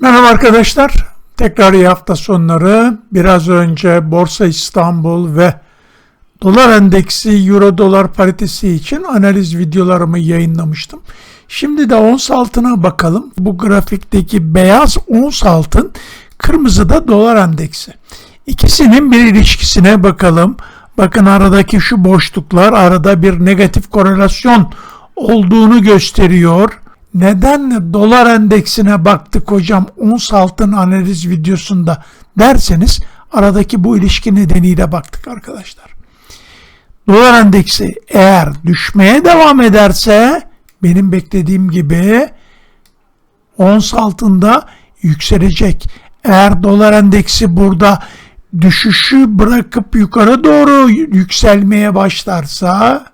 Merhaba arkadaşlar. Tekrar iyi hafta sonları. Biraz önce Borsa İstanbul ve dolar endeksi euro dolar paritesi için analiz videolarımı yayınlamıştım. Şimdi de ons altına bakalım. Bu grafikteki beyaz ons altın, kırmızı da dolar endeksi. İkisinin bir ilişkisine bakalım. Bakın aradaki şu boşluklar arada bir negatif korelasyon olduğunu gösteriyor. Neden dolar endeksine baktık hocam ons altın analiz videosunda derseniz aradaki bu ilişki nedeniyle baktık arkadaşlar. Dolar endeksi eğer düşmeye devam ederse benim beklediğim gibi ons altında yükselecek. Eğer dolar endeksi burada düşüşü bırakıp yukarı doğru yükselmeye başlarsa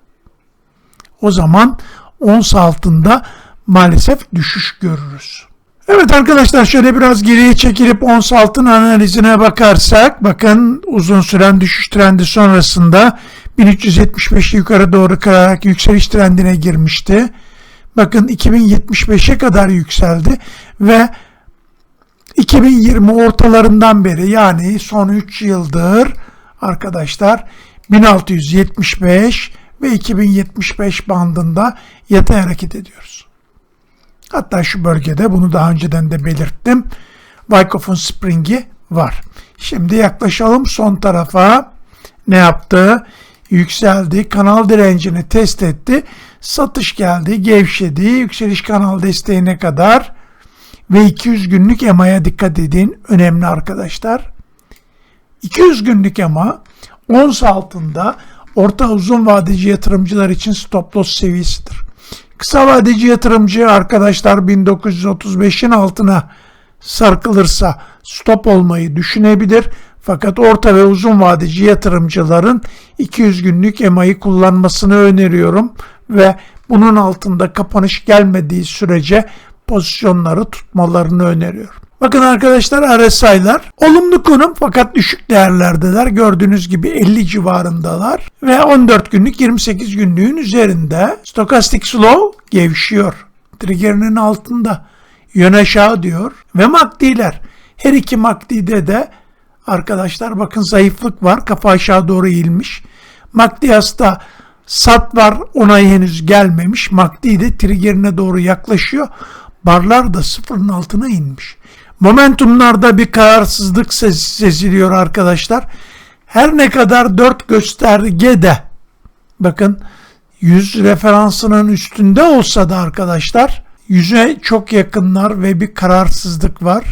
o zaman ons altında maalesef düşüş görürüz. Evet arkadaşlar şöyle biraz geriye çekilip ons altın analizine bakarsak bakın uzun süren düşüş trendi sonrasında 1375 yukarı doğru kırarak yükseliş trendine girmişti. Bakın 2075'e kadar yükseldi ve 2020 ortalarından beri yani son 3 yıldır arkadaşlar 1675 ve 2075 bandında yatay hareket ediyoruz. Hatta şu bölgede bunu daha önceden de belirttim. Wyckoff'un Spring'i var. Şimdi yaklaşalım son tarafa. Ne yaptı? Yükseldi. Kanal direncini test etti. Satış geldi. Gevşedi. Yükseliş kanal desteğine kadar ve 200 günlük EMA'ya dikkat edin. Önemli arkadaşlar. 200 günlük EMA ons altında orta uzun vadeci yatırımcılar için stop loss seviyesidir. Kısa vadeci yatırımcı arkadaşlar 1935'in altına sarkılırsa stop olmayı düşünebilir. Fakat orta ve uzun vadeci yatırımcıların 200 günlük EMA'yı kullanmasını öneriyorum ve bunun altında kapanış gelmediği sürece pozisyonları tutmalarını öneriyorum. Bakın arkadaşlar RSI'lar olumlu konum fakat düşük değerlerdeler. Gördüğünüz gibi 50 civarındalar ve 14 günlük 28 günlüğün üzerinde. Stokastik slow gevşiyor. Trigger'inin altında yön aşağı diyor ve MACD'ler. Her iki MACD'de de arkadaşlar bakın zayıflık var. Kafa aşağı doğru eğilmiş. MACD sat var ona henüz gelmemiş. MACD de triggerine doğru yaklaşıyor. Barlar da sıfırın altına inmiş. Momentumlarda bir kararsızlık seziliyor arkadaşlar. Her ne kadar 4 göstergede bakın 100 referansının üstünde olsa da arkadaşlar yüze çok yakınlar ve bir kararsızlık var.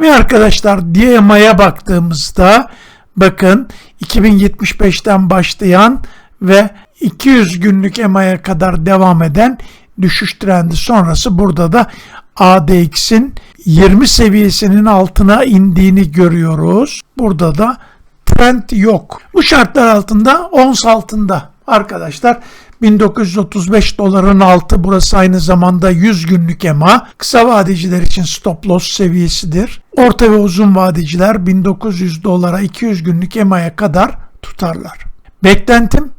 Ve arkadaşlar DMA'ya baktığımızda bakın 2075'ten başlayan ve 200 günlük EMA'ya kadar devam eden düşüş trendi sonrası burada da ADX'in 20 seviyesinin altına indiğini görüyoruz. Burada da trend yok. Bu şartlar altında ons altında arkadaşlar 1935 doların altı burası aynı zamanda 100 günlük EMA. Kısa vadeciler için stop loss seviyesidir. Orta ve uzun vadeciler 1900 dolara 200 günlük EMA'ya kadar tutarlar. Beklentim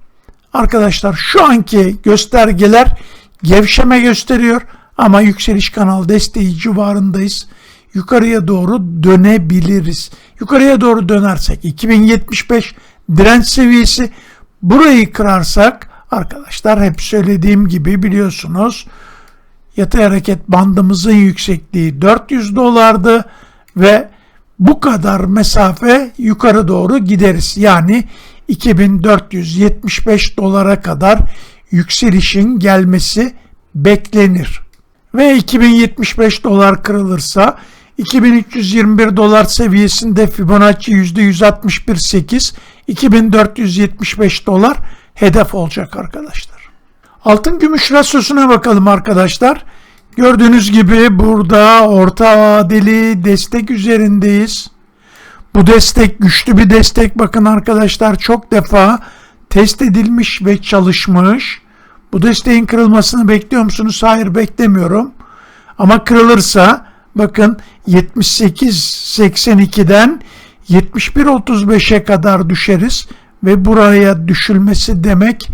arkadaşlar şu anki göstergeler gevşeme gösteriyor ama yükseliş kanal desteği civarındayız. Yukarıya doğru dönebiliriz. Yukarıya doğru dönersek 2075 direnç seviyesi burayı kırarsak arkadaşlar hep söylediğim gibi biliyorsunuz yatay hareket bandımızın yüksekliği 400 dolardı ve bu kadar mesafe yukarı doğru gideriz. Yani 2475 dolara kadar yükselişin gelmesi beklenir. Ve 2075 dolar kırılırsa 2321 dolar seviyesinde Fibonacci %161.8 2475 dolar hedef olacak arkadaşlar. Altın gümüş rasyosuna bakalım arkadaşlar. Gördüğünüz gibi burada orta vadeli destek üzerindeyiz. Bu destek güçlü bir destek. Bakın arkadaşlar çok defa test edilmiş ve çalışmış. Bu desteğin kırılmasını bekliyor musunuz? Hayır beklemiyorum. Ama kırılırsa bakın 78-82'den 71-35'e kadar düşeriz ve buraya düşülmesi demek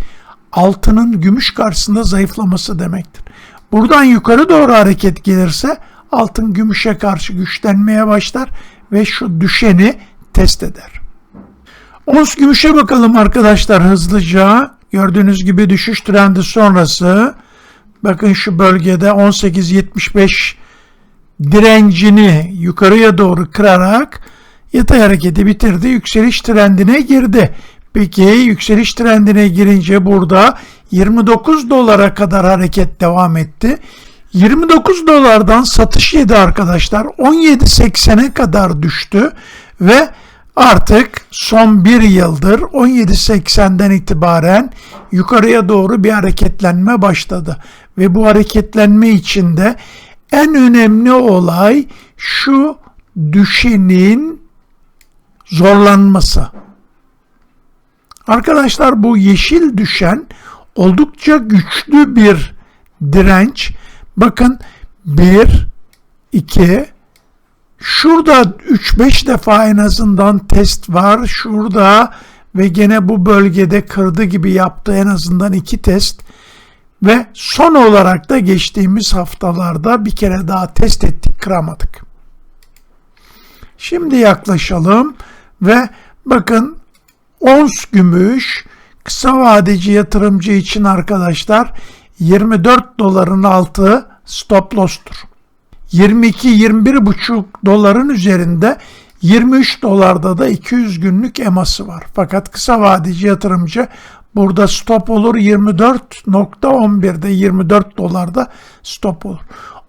altının gümüş karşısında zayıflaması demektir. Buradan yukarı doğru hareket gelirse altın gümüşe karşı güçlenmeye başlar ve şu düşeni test eder. Ons gümüşe bakalım arkadaşlar hızlıca. Gördüğünüz gibi düşüş trendi sonrası bakın şu bölgede 18.75 direncini yukarıya doğru kırarak yatay hareketi bitirdi. Yükseliş trendine girdi. Peki yükseliş trendine girince burada 29 dolara kadar hareket devam etti. 29 dolardan satış yedi arkadaşlar. 17.80'e kadar düştü ve artık son bir yıldır 17.80'den itibaren yukarıya doğru bir hareketlenme başladı. Ve bu hareketlenme içinde en önemli olay şu düşenin zorlanması. Arkadaşlar bu yeşil düşen oldukça güçlü bir direnç. Bakın 1, 2, şurada 3-5 defa en azından test var. Şurada ve gene bu bölgede kırdı gibi yaptı en azından iki test. Ve son olarak da geçtiğimiz haftalarda bir kere daha test ettik kıramadık. Şimdi yaklaşalım ve bakın ons gümüş kısa vadeci yatırımcı için arkadaşlar 24 doların altı stop loss'tur. 22-21,5 doların üzerinde 23 dolarda da 200 günlük eması var. Fakat kısa vadeci yatırımcı burada stop olur 24.11'de 24 dolarda stop olur.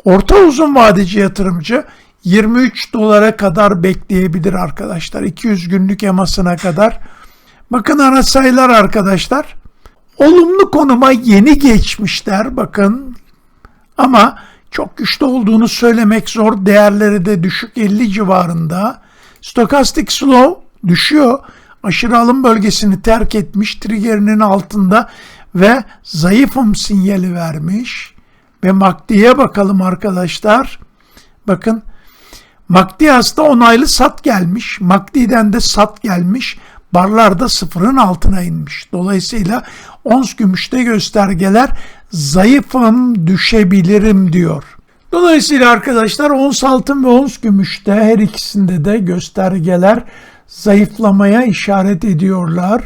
Orta uzun vadeci yatırımcı 23 dolara kadar bekleyebilir arkadaşlar. 200 günlük emasına kadar. Bakın ana sayılar arkadaşlar. Olumlu konuma yeni geçmişler bakın. Ama çok güçlü olduğunu söylemek zor. Değerleri de düşük 50 civarında. Stochastic slow düşüyor. Aşırı alım bölgesini terk etmiş. Trigger'inin altında ve zayıfım sinyali vermiş. Ve MACD'ye bakalım arkadaşlar. Bakın MACD hasta onaylı sat gelmiş. MACD'den de sat gelmiş. Barlarda sıfırın altına inmiş. Dolayısıyla ons gümüşte göstergeler zayıfım düşebilirim diyor. Dolayısıyla arkadaşlar ons altın ve ons gümüşte her ikisinde de göstergeler zayıflamaya işaret ediyorlar.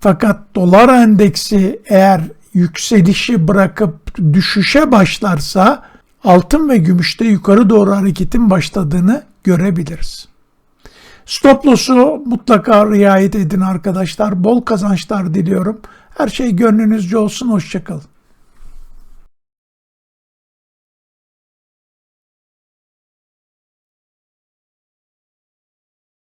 Fakat dolar endeksi eğer yükselişi bırakıp düşüşe başlarsa altın ve gümüşte yukarı doğru hareketin başladığını görebiliriz. Stop loss'u mutlaka riayet edin arkadaşlar. Bol kazançlar diliyorum. Her şey gönlünüzce olsun. Hoşçakalın.